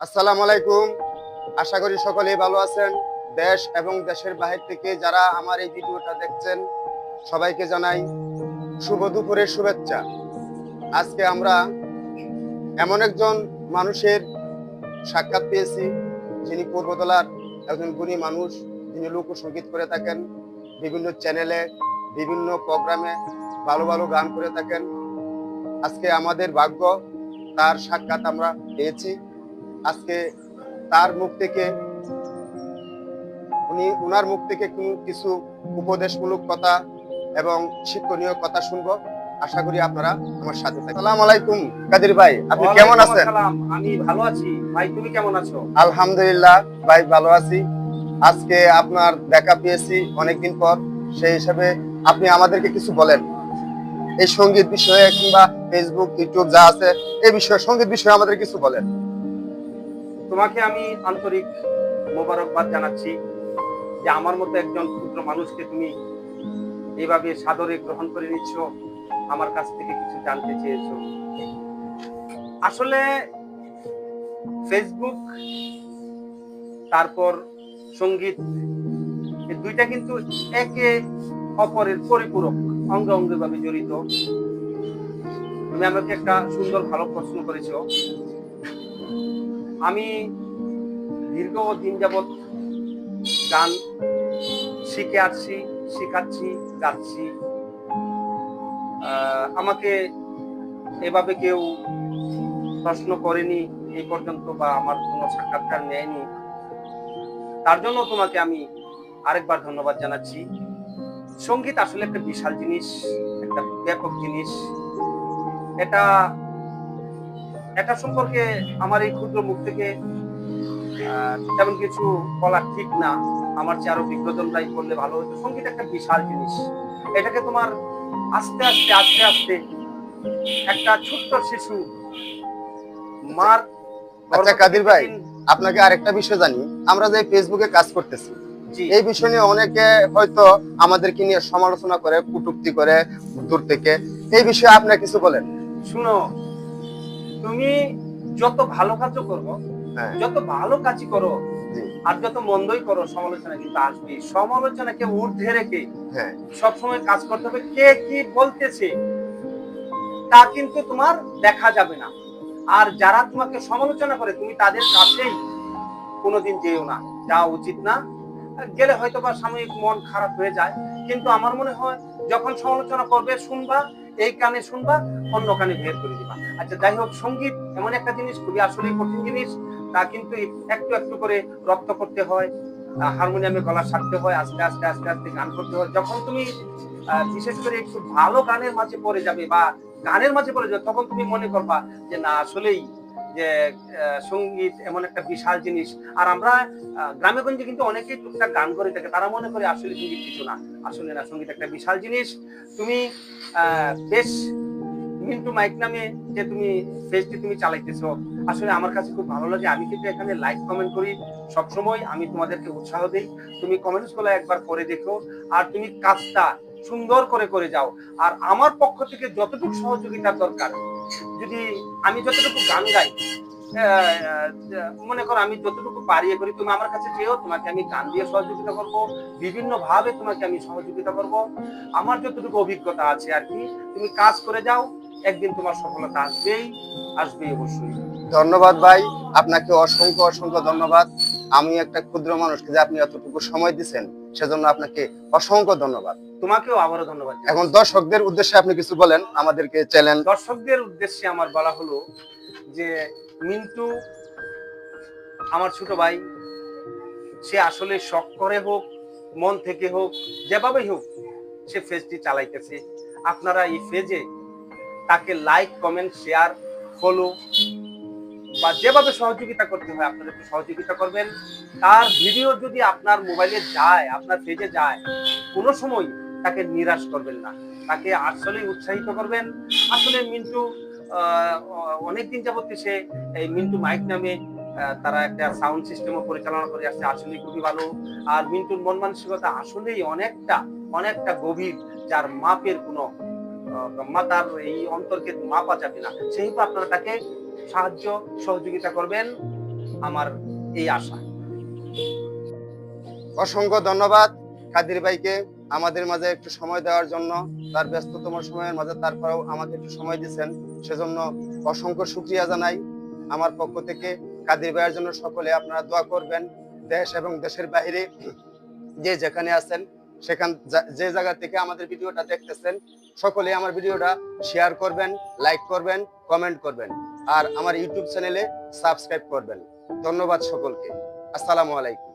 আসসালামু আলাইকুম। আশা করি সকলেই ভালো আছেন। দেশ এবং দেশের বাহির থেকে যারা আমার এই ভিডিওটা দেখছেন, সবাইকে জানাই শুভ দুপুরের শুভেচ্ছা। আজকে আমরা এমন একজন মানুষের সাক্ষাৎ পেয়েছি, যিনি পূর্বতলার একজন গুণী মানুষ, যিনি লোকসঙ্গীত করে থাকেন, বিভিন্ন চ্যানেলে বিভিন্ন প্রোগ্রামে ভালো ভালো গান করে থাকেন। আজকে আমাদের ভাগ্য, তার সাক্ষাৎ আমরা পেয়েছি। আজকে তার মুখ থেকে উনি উনার মুখ থেকে কিছু উপদেশমূলক কথা এবং শিক্ষণীয় কথা শুনব। আশা করি আপনারা আমার সাথে থাকবেন। আসসালামু আলাইকুম কাদির ভাই আপনি কেমন আছেন? আমি ভালো আছি। ভাই তুমি কেমন আছো? আলহামদুলিল্লাহ ভাই ভালো আছি। আজকে আপনার দেখা পেয়েছি অনেকদিন পর। সেই হিসাবে আপনি আমাদেরকে কিছু বলেন। এই সংগীত বিষয়ে কিংবা ফেসবুক ইউটিউব যা আছে এই বিষয়ে সংগীত বিষয়ে আমাদের কিছু বলেন। তোমাকে আমি আন্তরিক মোবারকবাদ জানাচ্ছি যে আমার মতো একজন ক্ষুদ্র মানুষকে তুমি এইভাবে সাদরে গ্রহণ করে নিচ্ছ, আমার কাছ থেকে কিছু জানতে চেয়েছ। আসলে ফেসবুক তারপর সংগীত দুইটা কিন্তু একে অপরের পরিপূরক অঙ্গ অঙ্গে ভাবে জড়িত। তুমি আমাকে একটা সুন্দর ভালো প্রশ্ন করেছ। আমি দীর্ঘ দিন যাবৎ গান শিখে আসছি, শেখাচ্ছি, গাচ্ছি। আমাকে এভাবে কেউ প্রশ্ন করেনি, এই পর্যন্ত বা আমার কোনো সাক্ষাৎকার নেয়নি। তার জন্য তোমাকে আমি আরেকবার ধন্যবাদ জানাচ্ছি। সংগীত আসলে একটা বিশাল জিনিস, একটা ব্যাপক জিনিস। এটা এটা সম্পর্কে আমার এই ক্ষুদ্র মুখ থেকে তেমন কিছু বলা ঠিক না। আমার চেয়ে আরও বিজ্ঞজনরাই করলে ভালো হতো। সংগীত একটা বিশাল জিনিস। এটাকে তোমার আস্তে আস্তে আস্তে আস্তে একটা ছোট্ট শিশু মার আচ্ছা, কাদির ভাই। আপনাকে আরেকটা বিষয় জানি। আমরা যে ফেসবুকে কাজ করতেছি এই বিষয় নিয়ে অনেকে হয়তো আমাদেরকে নিয়ে সমালোচনা করে কটূক্তি করে দূর থেকে। এই বিষয়ে আপনার কিছু বলেন। শুনো তুমি যত ভালো কাজও করব হ্যাঁ। যত ভালো কাজই করো আর যত মন্দই করো সমালোচনা কিন্তু আসবে। সমালোচনাকে ঊর্ধ্বে রেখে হ্যাঁ। সবসময় কাজ করতে হবে কে কি বলতেছে তা কিন্তু তোমার দেখা যাবে না। আর যারা তোমাকে সমালোচনা করে তুমি তাদের কাছেই কোনোদিন যেও না যাওয়া উচিত না। গেলে হয়তো বা সাময়িক মন খারাপ হয়ে যায় কিন্তু আমার মনে হয় যখন সমালোচনা করবে শুনবা এই কানে শুনবা অন্য কানে বের করে দিবা। আচ্ছা যাই হোক, সংগীত এমন একটা জিনিস খুবই আসলে কঠিন জিনিস। তা কিন্তু একটু একটু করে রপ্ত করতে হয় হারমোনিয়ামে গলা সারতে হয়, আস্তে আস্তে আস্তে আস্তে গান করতে হয়। যখন তুমি বিশেষ করে একটু ভালো গানের মাঝে পড়ে যাবে বা গানের মাঝে পড়ে যাবে, তখন তুমি মনে করবা যে, না, আসলেই যে সংগীত এমন একটা বিশাল জিনিস। আর আমরা গ্রামে গঞ্জে কিন্তু অনেকেই টুকটাক গান করে থাকে। তারা মনে করে আসলে সংগীত কিছু না। আসলে না, সংগীত একটা বিশাল জিনিস। তুমি বেশ মিন্টু মাইক নামে যে তুমি পেজটি তুমি চালাইতেছো, আসলে আমার কাছে খুব ভালো লাগে। আমি কিন্তু এখানে লাইক কমেন্ট করি। সবসময় আমি তোমাদেরকে উৎসাহ দিই। তুমি কমেন্টসগুলো একবার করে দেখো। আর তুমি কাজটা সুন্দর করে করে যাও। আর আমার পক্ষ থেকে যতটুকু সহযোগিতার দরকার, যদি আমি যতটুকু গান গাই মনে করো আমি যতটুকু পারি এ করি, তুমি আমার কাছে যেও, তোমাকে আমি গান দিয়ে সহযোগিতা করব। বিভিন্ন ভাবে তোমাকে আমি সহযোগিতা করব। আমার যতটুকু অভিজ্ঞতা আছে আর কি, তুমি কাজ করে যাও। একদিন তোমার সফলতা আসবেই আসবেই অবশ্যই। ধন্যবাদ ভাই আপনাকে অসংখ্য অসংখ্য ধন্যবাদ। আমি একটা ক্ষুদ্র মানুষকে যে আপনি এতটুকু সময় দিচ্ছেন সেজন্য আপনাকে অসংখ্য ধন্যবাদ। তোমাকেও আবারও ধন্যবাদ এখন দর্শকদের উদ্দেশ্যে আপনি কিছু বলেন আমাদেরকে চ্যানেল দর্শকদের উদ্দেশ্যে আমার বলা হলো যে মিন্টু আমার ছোট ভাই সে আসলে শখ করে হোক মন থেকে হোক যেভাবেই হোক সে ফেজটি চালাইতেছে। আপনারা এই ফেজে তাকে লাইক কমেন্ট শেয়ার ফলো বা যেভাবে সহযোগিতা করতে হয় আপনারা একটু সহযোগিতা করবেন। তার ভিডিও যদি আপনার মোবাইলে যায়, আপনার পেজে যায়, কোনো সময় তাকে নিরাশ করবেন না। তাকে আসলেই উৎসাহিত করবেন। আসলে মিন্টু অনেকদিন যাবত সে এই মিন্টু মাইক নামে তারা একটা সাউন্ড সিস্টেমও পরিচালনা করে আসছে আসলে খুবই ভালো। আর মিন্টুর মন মানসিকতা আসলেই অনেকটা অনেকটা গভীর, যার মাপের কোনো মাতার এই অন্তর্কে মাপা যাবে না। সেহেতু আপনারা তাকে সাহায্য, সহযোগিতা করবেন আমার এই আশা। অসংখ্য ধন্যবাদ কাদির ভাইকে আমাদের মাঝে একটু সময় দেওয়ার জন্য। তার ব্যস্ততম সময়ের মাঝে তারপরেও আমাকে একটু সময় দিচ্ছেন সেজন্য অসংখ্য শুক্রিয়া জানাই। আমার পক্ষ থেকে কাদির ভাইয়ের জন্য সকলে আপনারা দোয়া করবেন। দেশ এবং দেশের বাইরে যে যেখানে আছেন, সেখান যে জায়গা থেকে আমাদের ভিডিওটা দেখতেছেন সকলে আমার ভিডিওটা শেয়ার করবেন লাইক করবেন কমেন্ট করবেন, আর আমার ইউটিউব চ্যানেলে সাবস্ক্রাইব করবেন। ধন্যবাদ সকলকে। আসসালামু আলাইকুম।